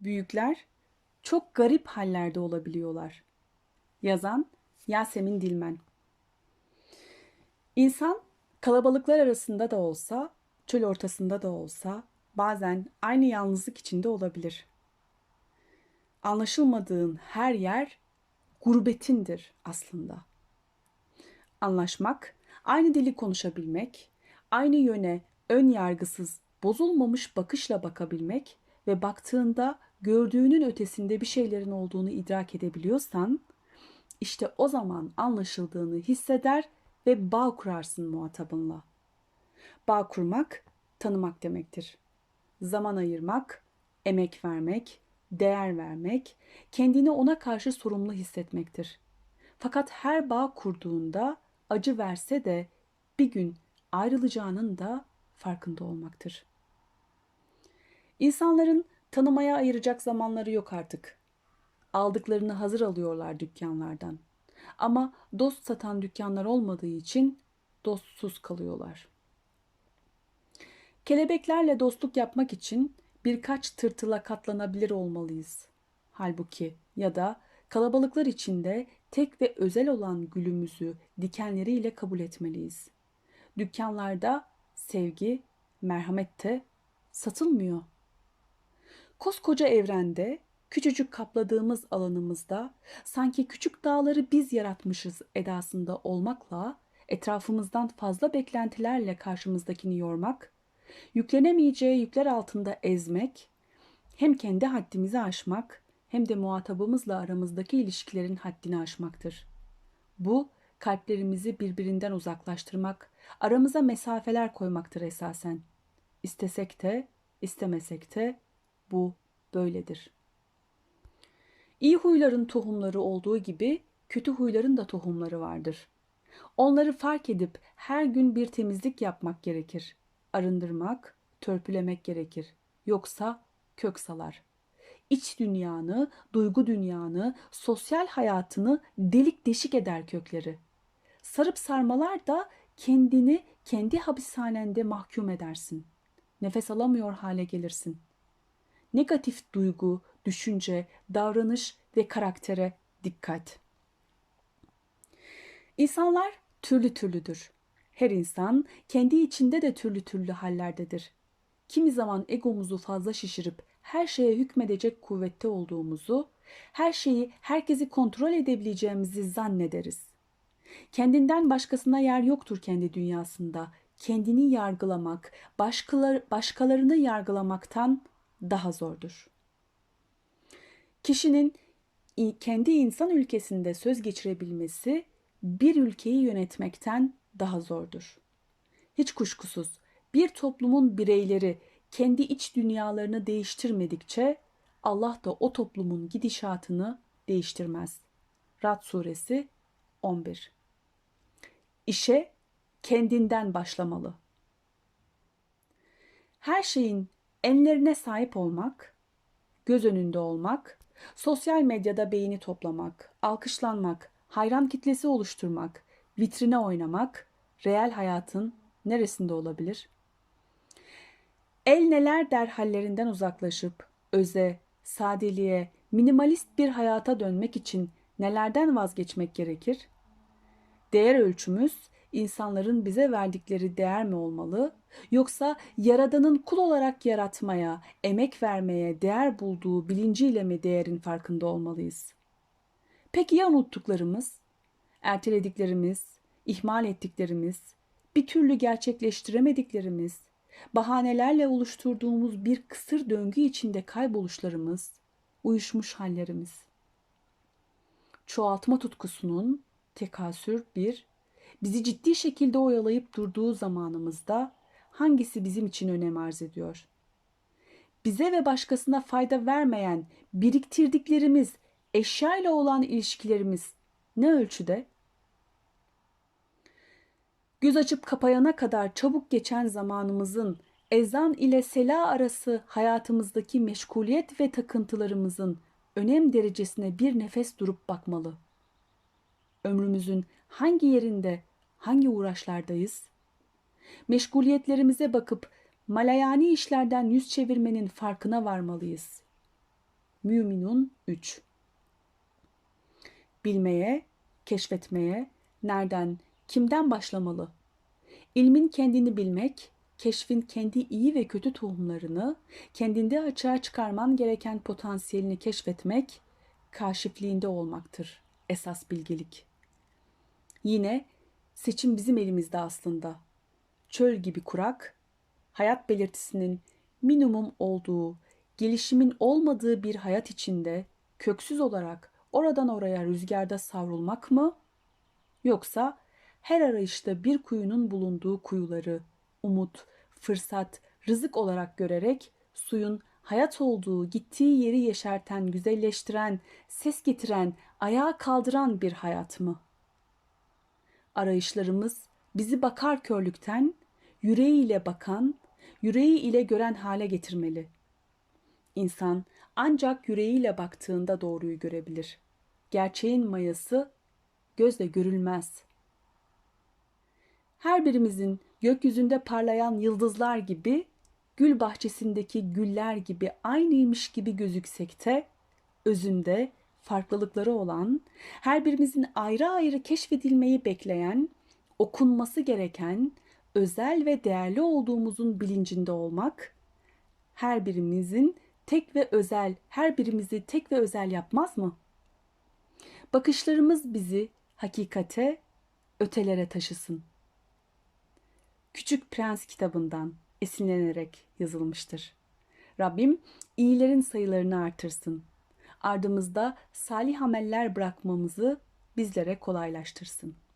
Büyükler çok garip hallerde olabiliyorlar. Yazan Yasemin Dilmen İnsan kalabalıklar arasında da olsa, çöl ortasında da olsa bazen aynı yalnızlık içinde olabilir. Anlaşılmadığın her yer gurbetindir aslında. Anlaşmak, aynı dili konuşabilmek, aynı yöne ön yargısız, bozulmamış bakışla bakabilmek ve baktığında gördüğünün ötesinde bir şeylerin olduğunu idrak edebiliyorsan, işte o zaman anlaşıldığını hisseder ve bağ kurarsın muhatabınla. Bağ kurmak, tanımak demektir. Zaman ayırmak, emek vermek, değer vermek, kendini ona karşı sorumlu hissetmektir. Fakat her bağ kurduğunda acı verse de bir gün ayrılacağının da farkında olmaktır. İnsanların tanımaya ayıracak zamanları yok artık. Aldıklarını hazır alıyorlar dükkanlardan. Ama dost satan dükkanlar olmadığı için dostsuz kalıyorlar. Kelebeklerle dostluk yapmak için birkaç tırtıla katlanabilir olmalıyız. Halbuki ya da kalabalıklar içinde tek ve özel olan gülümüzü dikenleriyle kabul etmeliyiz. Dükkanlarda sevgi, merhamet de satılmıyor. Koskoca evrende, küçücük kapladığımız alanımızda sanki küçük dağları biz yaratmışız edasında olmakla etrafımızdan fazla beklentilerle karşımızdakini yormak, yüklenemeyeceği yükler altında ezmek, hem kendi haddimizi aşmak hem de muhatabımızla aramızdaki ilişkilerin haddini aşmaktır. Bu kalplerimizi birbirinden uzaklaştırmak, aramıza mesafeler koymaktır esasen. İstesek de, istemesek de bu böyledir. İyi huyların tohumları olduğu gibi kötü huyların da tohumları vardır. Onları fark edip her gün bir temizlik yapmak gerekir. Arındırmak, törpülemek gerekir. Yoksa kök salar. İç dünyanı, duygu dünyanı, sosyal hayatını delik deşik eder kökleri. Sarıp sarmalar da kendini kendi hapishanende mahkum edersin. Nefes alamıyor hale gelirsin.'' Negatif duygu, düşünce, davranış ve karaktere dikkat. İnsanlar türlü türlüdür. Her insan kendi içinde de türlü türlü hallerdedir. Kimi zaman egomuzu fazla şişirip her şeye hükmedecek kuvvette olduğumuzu, her şeyi herkesi kontrol edebileceğimizi zannederiz. Kendinden başkasına yer yoktur kendi dünyasında. Kendini yargılamak, başkalar, başkalarını yargılamaktan daha zordur. Kişinin kendi insan ülkesinde söz geçirebilmesi bir ülkeyi yönetmekten daha zordur. Hiç kuşkusuz bir toplumun bireyleri kendi iç dünyalarını değiştirmedikçe Allah da o toplumun gidişatını değiştirmez. Rad suresi 11 İşe kendinden başlamalı. Her şeyin enlerine sahip olmak, göz önünde olmak, sosyal medyada beğeni toplamak, alkışlanmak, hayran kitlesi oluşturmak, vitrine oynamak, reel hayatın neresinde olabilir? El neler der hallerinden uzaklaşıp öze, sadeliğe, minimalist bir hayata dönmek için nelerden vazgeçmek gerekir? Değer ölçümüz insanların bize verdikleri değer mi olmalı yoksa yaradanın kul olarak yaratmaya, emek vermeye değer bulduğu bilinciyle mi değerin farkında olmalıyız? Peki ya unuttuklarımız, ertelediklerimiz, ihmal ettiklerimiz, bir türlü gerçekleştiremediklerimiz, bahanelerle oluşturduğumuz bir kısır döngü içinde kayboluşlarımız, uyuşmuş hallerimiz. Çoğaltma tutkusunun tekasür bir bizi ciddi şekilde oyalayıp durduğu zamanımızda hangisi bizim için önem arz ediyor? Bize ve başkasına fayda vermeyen biriktirdiklerimiz, eşya olan ilişkilerimiz ne ölçüde? Göz açıp kapayana kadar çabuk geçen zamanımızın ezan ile sela arası hayatımızdaki meşguliyet ve takıntılarımızın önem derecesine bir nefes durup bakmalı. Ömrümüzün hangi yerinde hangi uğraşlardayız? Meşguliyetlerimize bakıp malayani işlerden yüz çevirmenin farkına varmalıyız. Müminun 3 Bilmeye, keşfetmeye, nereden, kimden başlamalı? İlmin kendini bilmek, keşfin kendi iyi ve kötü tohumlarını, kendinde açığa çıkarman gereken potansiyelini keşfetmek, kaşifliğinde olmaktır esas bilgelik. Yine seçim bizim elimizde aslında. Çöl gibi kurak, hayat belirtisinin minimum olduğu, gelişimin olmadığı bir hayat içinde köksüz olarak oradan oraya rüzgarda savrulmak mı? Yoksa her arayışta bir kuyunun bulunduğu kuyuları umut, fırsat, rızık olarak görerek suyun hayat olduğu, gittiği yeri yeşerten, güzelleştiren, ses getiren, ayağa kaldıran bir hayat mı? Arayışlarımız bizi bakar körlükten, yüreğiyle bakan, yüreği ile gören hale getirmeli. İnsan ancak yüreğiyle baktığında doğruyu görebilir. Gerçeğin mayası gözle görülmez. Her birimizin gökyüzünde parlayan yıldızlar gibi, gül bahçesindeki güller gibi aynıymış gibi gözüksek de, özünde farklılıkları olan, her birimizin ayrı ayrı keşfedilmeyi bekleyen, okunması gereken, özel ve değerli olduğumuzun bilincinde olmak, her birimizin tek ve özel, her birimizi tek ve özel yapmaz mı? Bakışlarımız bizi hakikate, ötelere taşısın. Küçük Prens kitabından esinlenerek yazılmıştır. Rabbim iyilerin sayılarını artırsın. Ardımızda salih ameller bırakmamızı bizlere kolaylaştırsın.''